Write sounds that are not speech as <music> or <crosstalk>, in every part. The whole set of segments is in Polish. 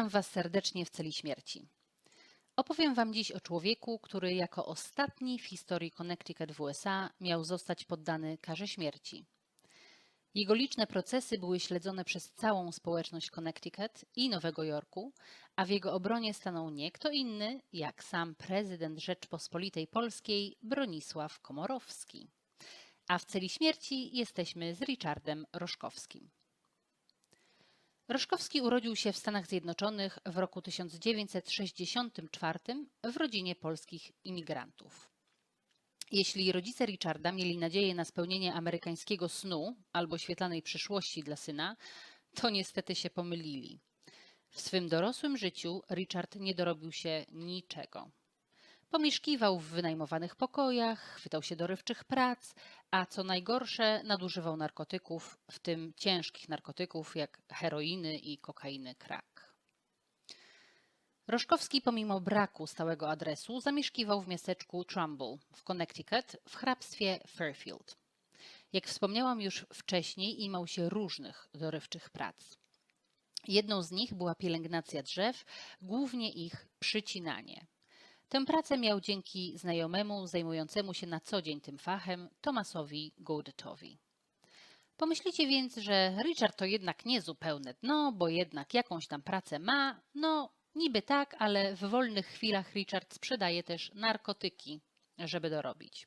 Witam Was serdecznie w celi śmierci. Opowiem Wam dziś o człowieku, który jako ostatni w historii Connecticut w USA miał zostać poddany karze śmierci. Jego liczne procesy były śledzone przez całą społeczność Connecticut i Nowego Jorku, a w jego obronie stanął nie kto inny, jak sam prezydent Rzeczpospolitej Polskiej Bronisław Komorowski. A w celi śmierci jesteśmy z Richardem Roszkowskim. Roszkowski urodził się w Stanach Zjednoczonych w roku 1964 w rodzinie polskich imigrantów. Jeśli rodzice Richarda mieli nadzieję na spełnienie amerykańskiego snu albo świetlanej przyszłości dla syna, to niestety się pomylili. W swym dorosłym życiu Richard nie dorobił się niczego. Pomieszkiwał w wynajmowanych pokojach, chwytał się dorywczych prac, a co najgorsze, nadużywał narkotyków, w tym ciężkich narkotyków jak heroiny i kokainy crack. Roszkowski, pomimo braku stałego adresu, zamieszkiwał w miasteczku Trumbull w Connecticut w hrabstwie Fairfield. Jak wspomniałam już wcześniej, imał się różnych dorywczych prac. Jedną z nich była pielęgnacja drzew, głównie ich przycinanie. Tę pracę miał dzięki znajomemu zajmującemu się na co dzień tym fachem, Thomasowi Goldetowi. Pomyślicie więc, że Richard to jednak nie zupełne dno, bo jednak jakąś tam pracę ma. No, niby tak, ale w wolnych chwilach Richard sprzedaje też narkotyki, żeby dorobić.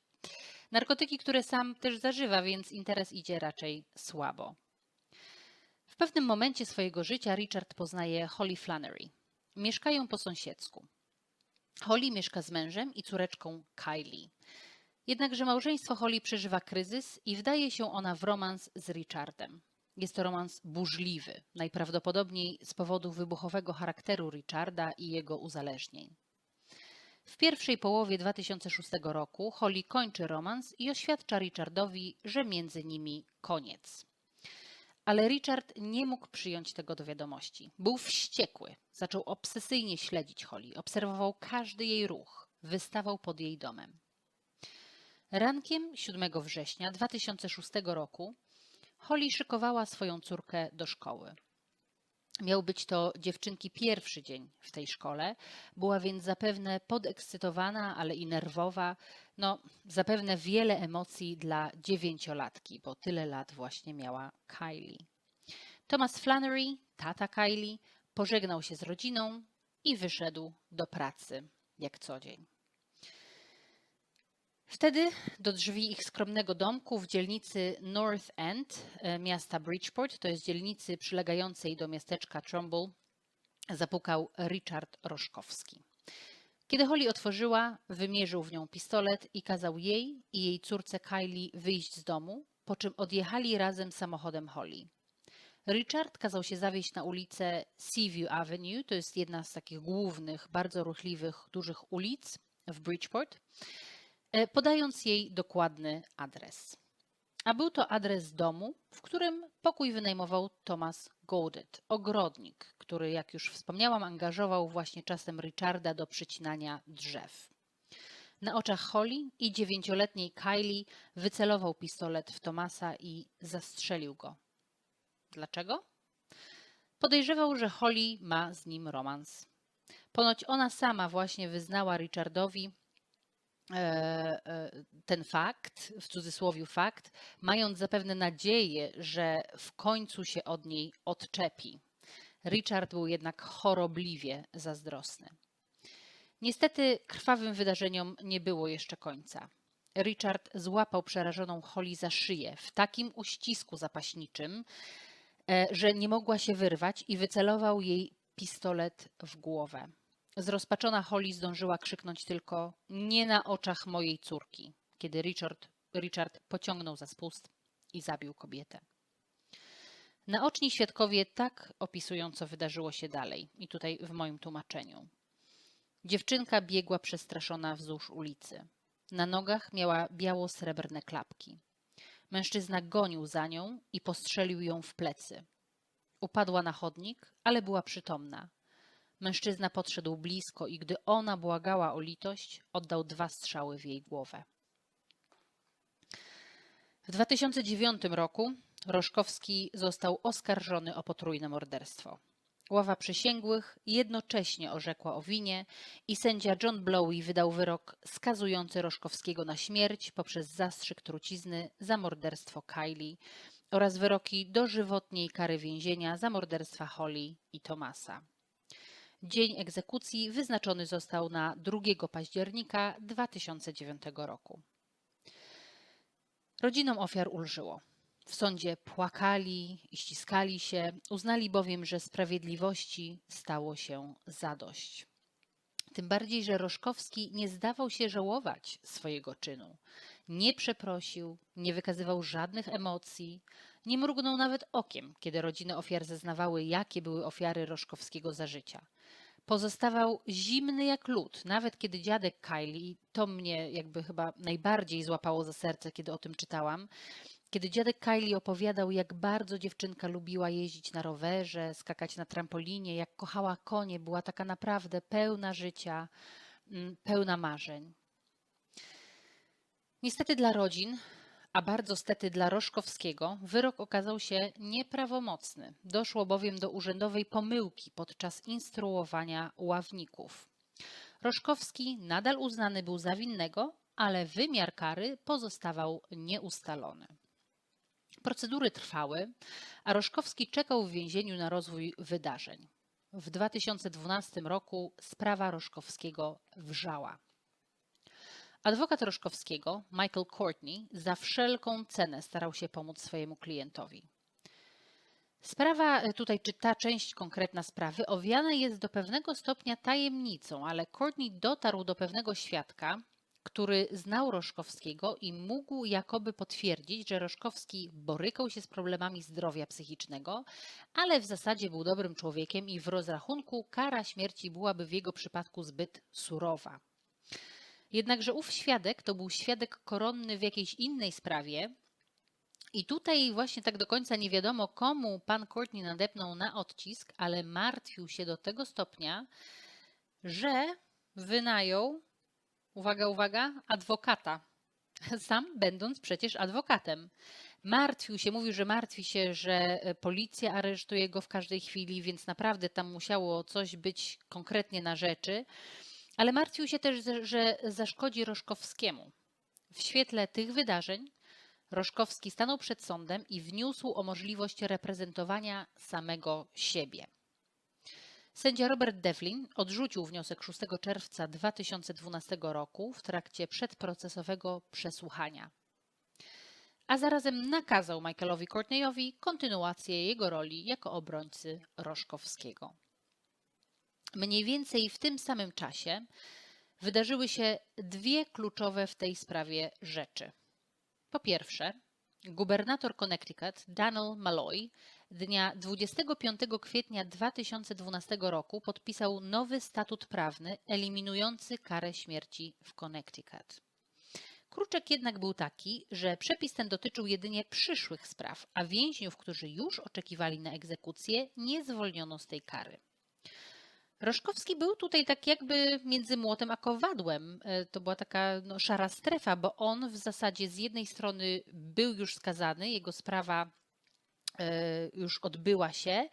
Narkotyki, które sam też zażywa, więc interes idzie raczej słabo. W pewnym momencie swojego życia Richard poznaje Holly Flannery. Mieszkają po sąsiedzku. Holly mieszka z mężem i córeczką Kylie. Jednakże małżeństwo Holly przeżywa kryzys i wdaje się ona w romans z Richardem. Jest to romans burzliwy, najprawdopodobniej z powodu wybuchowego charakteru Richarda i jego uzależnień. W pierwszej połowie 2006 roku Holly kończy romans i oświadcza Richardowi, że między nimi koniec. Ale Richard nie mógł przyjąć tego do wiadomości. Był wściekły. Zaczął obsesyjnie śledzić Holly. Obserwował każdy jej ruch. Wystawał pod jej domem. Rankiem 7 września 2006 roku Holly szykowała swoją córkę do szkoły. Miał być to dziewczynki pierwszy dzień w tej szkole, była więc zapewne podekscytowana, ale i nerwowa. No, zapewne wiele emocji dla dziewięciolatki, bo tyle lat właśnie miała Kylie. Thomas Flannery, tata Kylie, pożegnał się z rodziną i wyszedł do pracy, jak co dzień. Wtedy do drzwi ich skromnego domku w dzielnicy North End e, miasta Bridgeport, to jest dzielnicy przylegającej do miasteczka Trumbull, zapukał Richard Roszkowski. Kiedy Holly otworzyła, wymierzył w nią pistolet i kazał jej i jej córce Kylie wyjść z domu, po czym odjechali razem samochodem Holly. Richard kazał się zawieźć na ulicę Seaview Avenue, to jest jedna z takich głównych, bardzo ruchliwych, dużych ulic w Bridgeport. E, podając jej dokładny adres. A był to adres domu, w którym pokój wynajmował Thomas Gaudet, ogrodnik, który, jak już wspomniałam, angażował właśnie czasem Richarda do przycinania drzew. Na oczach Holly i dziewięcioletniej Kylie wycelował pistolet w Thomasa i zastrzelił go. Dlaczego? Podejrzewał, że Holly ma z nim romans. Ponoć ona sama właśnie wyznała Richardowi, E, e, ten fakt, w cudzysłowie fakt, mając zapewne nadzieję, że w końcu się od niej odczepi. Richard był jednak chorobliwie zazdrosny. Niestety krwawym wydarzeniom nie było jeszcze końca. Richard złapał przerażoną Holly za szyję w takim uścisku zapaśniczym, e, że nie mogła się wyrwać i wycelował jej pistolet w głowę. Zrozpaczona Holly zdążyła krzyknąć tylko nie na oczach mojej córki, kiedy Richard, Richard pociągnął za spust i zabił kobietę. Naoczni świadkowie tak opisują, co wydarzyło się dalej, i tutaj w moim tłumaczeniu. Dziewczynka biegła przestraszona wzdłuż ulicy. Na nogach miała biało-srebrne klapki. Mężczyzna gonił za nią i postrzelił ją w plecy. Upadła na chodnik, ale była przytomna. Mężczyzna podszedł blisko i gdy ona błagała o litość, oddał dwa strzały w jej głowę. W 2009 roku Roszkowski został oskarżony o potrójne morderstwo. Ława przysięgłych jednocześnie orzekła o winie i sędzia John Blowy wydał wyrok skazujący Roszkowskiego na śmierć poprzez zastrzyk trucizny za morderstwo Kylie oraz wyroki dożywotniej kary więzienia za morderstwa Holly i Tomasa. Dzień egzekucji wyznaczony został na 2 października 2009 roku. Rodzinom ofiar ulżyło. W sądzie płakali i ściskali się, uznali bowiem, że sprawiedliwości stało się zadość. Tym bardziej, że Roszkowski nie zdawał się żałować swojego czynu. Nie przeprosił, nie wykazywał żadnych emocji, nie mrugnął nawet okiem, kiedy rodziny ofiar zeznawały, jakie były ofiary Roszkowskiego za życia. Pozostawał zimny jak lód, nawet kiedy dziadek Kylie, to mnie jakby chyba najbardziej złapało za serce, kiedy o tym czytałam, kiedy dziadek Kylie opowiadał, jak bardzo dziewczynka lubiła jeździć na rowerze, skakać na trampolinie, jak kochała konie, była taka naprawdę pełna życia, mm, pełna marzeń. Niestety dla rodzin, a bardzo stety dla Roszkowskiego, wyrok okazał się nieprawomocny. Doszło bowiem do urzędowej pomyłki podczas instruowania ławników. Roszkowski nadal uznany był za winnego, ale wymiar kary pozostawał nieustalony. Procedury trwały, a Roszkowski czekał w więzieniu na rozwój wydarzeń. W 2012 roku sprawa Roszkowskiego wrzała. Adwokat Roszkowskiego, Michael Courtney, za wszelką cenę starał się pomóc swojemu klientowi. Sprawa, e, tutaj czy ta część konkretna sprawy, owiana jest do pewnego stopnia tajemnicą, ale Courtney dotarł do pewnego świadka, który znał Roszkowskiego i mógł jakoby potwierdzić, że Roszkowski borykał się z problemami zdrowia psychicznego, ale w zasadzie był dobrym człowiekiem i w rozrachunku kara śmierci byłaby w jego przypadku zbyt surowa. Jednakże ów świadek to był świadek koronny w jakiejś innej sprawie, i tutaj właśnie tak do końca nie wiadomo, komu pan Courtney nadepnął na odcisk, ale martwił się do tego stopnia, że wynajął uwaga, uwaga, adwokata. <laughs> Sam będąc przecież adwokatem. Martwił się, mówił, że martwi się, że e, policja aresztuje go w każdej chwili, więc naprawdę tam musiało coś być konkretnie na rzeczy. Ale martwił się też, że zaszkodzi Roszkowskiemu. W świetle tych wydarzeń Roszkowski stanął przed sądem i wniósł o możliwość reprezentowania samego siebie. Sędzia Robert Devlin odrzucił wniosek 6 czerwca 2012 roku w trakcie przedprocesowego przesłuchania, a zarazem nakazał Michaelowi Courtneyowi kontynuację jego roli jako obrońcy Roszkowskiego. Mniej więcej w tym samym czasie wydarzyły się dwie kluczowe w tej sprawie rzeczy. Po pierwsze, gubernator Connecticut Daniel Malloy dnia 25 kwietnia 2012 roku podpisał nowy statut prawny eliminujący karę śmierci w Connecticut. Kruczek jednak był taki, że przepis ten dotyczył jedynie przyszłych spraw, a więźniów, którzy już oczekiwali na egzekucję, nie zwolniono z tej kary. Roszkowski był tutaj tak jakby między młotem a kowadłem. E, to była taka no, szara strefa, bo on w zasadzie z jednej strony był już skazany, jego sprawa już odbyła się,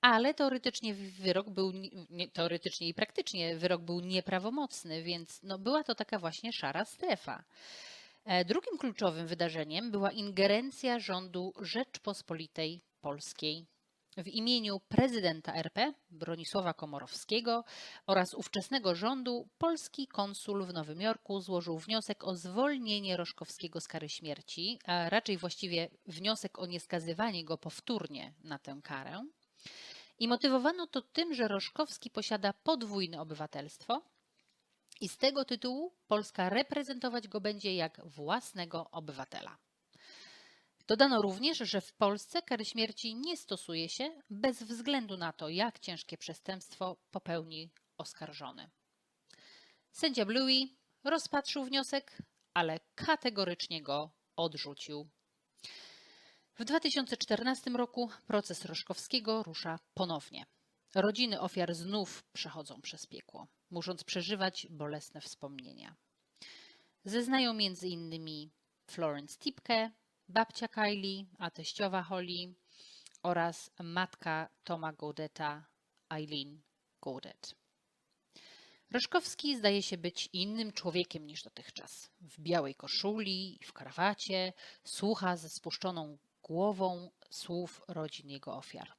ale teoretycznie wyrok był, nie, teoretycznie i praktycznie wyrok był nieprawomocny, więc no była to taka właśnie szara strefa. E, drugim kluczowym wydarzeniem była ingerencja rządu Rzeczpospolitej Polskiej w imieniu prezydenta RP Bronisława Komorowskiego oraz ówczesnego rządu polski konsul w Nowym Jorku złożył wniosek o zwolnienie Roszkowskiego z kary śmierci, a raczej właściwie wniosek o nieskazywanie go powtórnie na tę karę. I motywowano to tym, że Roszkowski posiada podwójne obywatelstwo i z tego tytułu Polska reprezentować go będzie jak własnego obywatela. Dodano również, że w Polsce kary śmierci nie stosuje się bez względu na to, jak ciężkie przestępstwo popełni oskarżony. Sędzia Bluey rozpatrzył wniosek, ale kategorycznie go odrzucił. W 2014 roku proces Roszkowskiego rusza ponownie. Rodziny ofiar znów przechodzą przez piekło, musząc przeżywać bolesne wspomnienia. Zeznają m.in. Florence Tipke, babcia Kylie, a teściowa Holly oraz matka Toma Godeta, Eileen Godet. Roszkowski zdaje się być innym człowiekiem niż dotychczas. W białej koszuli i w krawacie słucha ze spuszczoną głową słów rodzin jego ofiar.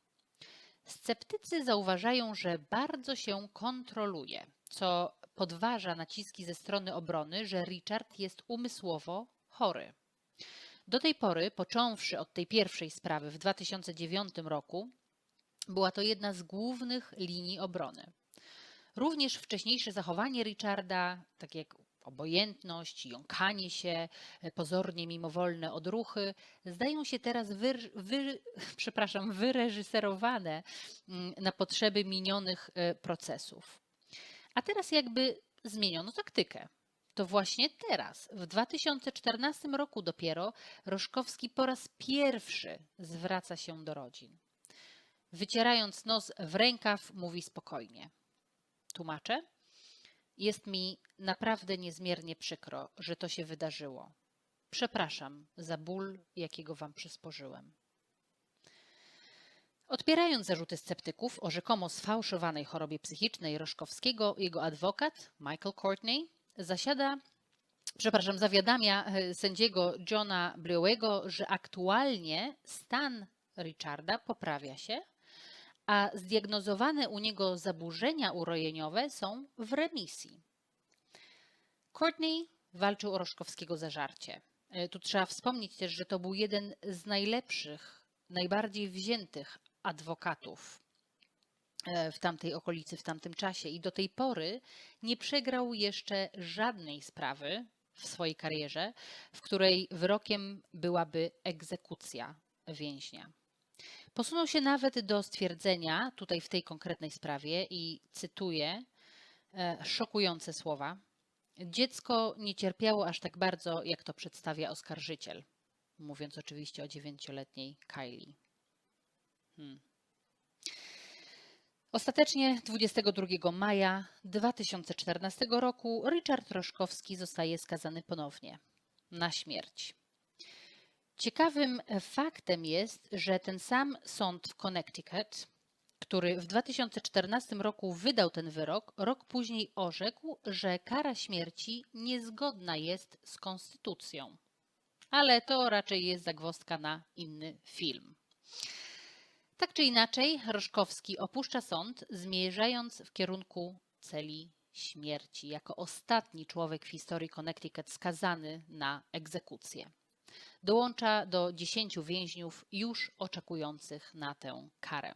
Sceptycy zauważają, że bardzo się kontroluje, co podważa naciski ze strony obrony, że Richard jest umysłowo chory. Do tej pory, począwszy od tej pierwszej sprawy w 2009 roku, była to jedna z głównych linii obrony. Również wcześniejsze zachowanie Richarda, takie jak obojętność, jąkanie się, pozornie mimowolne odruchy, zdają się teraz wy, wy, <laughs> przepraszam, wyreżyserowane mm, na potrzeby minionych e, procesów. A teraz jakby zmieniono taktykę. To właśnie teraz, w 2014 roku dopiero, Roszkowski po raz pierwszy zwraca się do rodzin. Wycierając nos w rękaw, mówi spokojnie. Tłumaczę? Jest mi naprawdę niezmiernie przykro, że to się wydarzyło. Przepraszam za ból, jakiego wam przysporzyłem. Odpierając zarzuty sceptyków o rzekomo sfałszowanej chorobie psychicznej Roszkowskiego, jego adwokat Michael Courtney zasiada, przepraszam, zawiadamia e, sędziego Johna Blewego, że aktualnie stan Richarda poprawia się, a zdiagnozowane u niego zaburzenia urojeniowe są w remisji. Courtney walczył o Roszkowskiego zażarcie. E, tu trzeba wspomnieć też, że to był jeden z najlepszych, najbardziej wziętych adwokatów w tamtej okolicy, w tamtym czasie i do tej pory nie przegrał jeszcze żadnej sprawy w swojej karierze, w której wyrokiem byłaby egzekucja więźnia. Posunął się nawet do stwierdzenia, tutaj w tej konkretnej sprawie, i cytuję e, szokujące słowa: Dziecko nie cierpiało aż tak bardzo, jak to przedstawia oskarżyciel, mówiąc oczywiście o dziewięcioletniej Kylie. Hmm. Ostatecznie 22 maja 2014 roku Richard Roszkowski zostaje skazany ponownie na śmierć. Ciekawym faktem jest, że ten sam sąd w Connecticut, który w 2014 roku wydał ten wyrok, rok później orzekł, że kara śmierci niezgodna jest z konstytucją. Ale to raczej jest zagwozdka na inny film. Tak czy inaczej, Roszkowski opuszcza sąd, zmierzając w kierunku celi śmierci, jako ostatni człowiek w historii Connecticut skazany na egzekucję. Dołącza do dziesięciu więźniów już oczekujących na tę karę.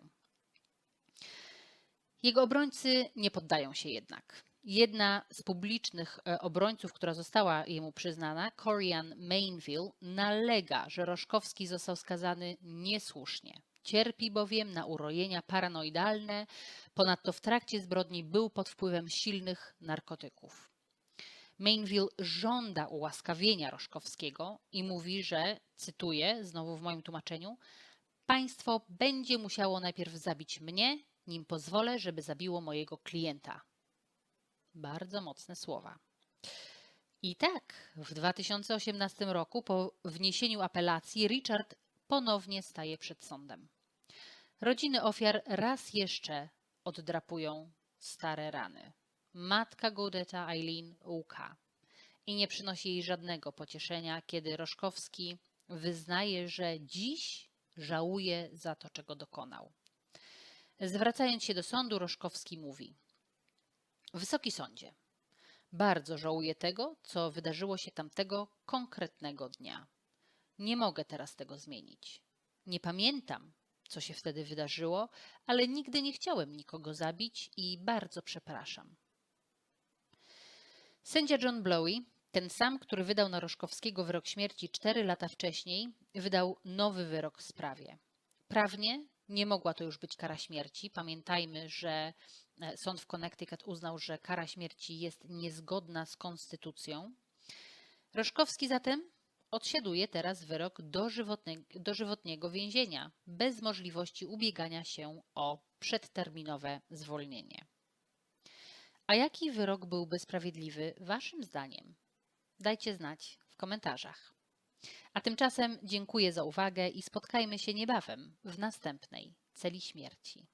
Jego obrońcy nie poddają się jednak. Jedna z publicznych e, obrońców, która została jemu przyznana, Corian Mainville, nalega, że Roszkowski został skazany niesłusznie. Cierpi bowiem na urojenia paranoidalne, ponadto w trakcie zbrodni był pod wpływem silnych narkotyków. Mainville żąda ułaskawienia Roszkowskiego i mówi, że, cytuję znowu w moim tłumaczeniu, państwo będzie musiało najpierw zabić mnie, nim pozwolę, żeby zabiło mojego klienta. Bardzo mocne słowa. I tak, w 2018 roku, po wniesieniu apelacji, Richard ponownie staje przed sądem. Rodziny ofiar raz jeszcze oddrapują stare rany. Matka Godeta Eileen łka i nie przynosi jej żadnego pocieszenia, kiedy Roszkowski wyznaje, że dziś żałuje za to, czego dokonał. Zwracając się do sądu, Roszkowski mówi: Wysoki sądzie, bardzo żałuję tego, co wydarzyło się tamtego konkretnego dnia. Nie mogę teraz tego zmienić. Nie pamiętam, co się wtedy wydarzyło, ale nigdy nie chciałem nikogo zabić i bardzo przepraszam. Sędzia John Blowy, ten sam, który wydał na Roszkowskiego wyrok śmierci cztery lata wcześniej, wydał nowy wyrok w sprawie. Prawnie nie mogła to już być kara śmierci. Pamiętajmy, że e, sąd w Connecticut uznał, że kara śmierci jest niezgodna z konstytucją. Roszkowski zatem odsiaduje teraz wyrok dożywotniego więzienia, bez możliwości ubiegania się o przedterminowe zwolnienie. A jaki wyrok byłby sprawiedliwy Waszym zdaniem? Dajcie znać w komentarzach. A tymczasem dziękuję za uwagę i spotkajmy się niebawem w następnej celi śmierci.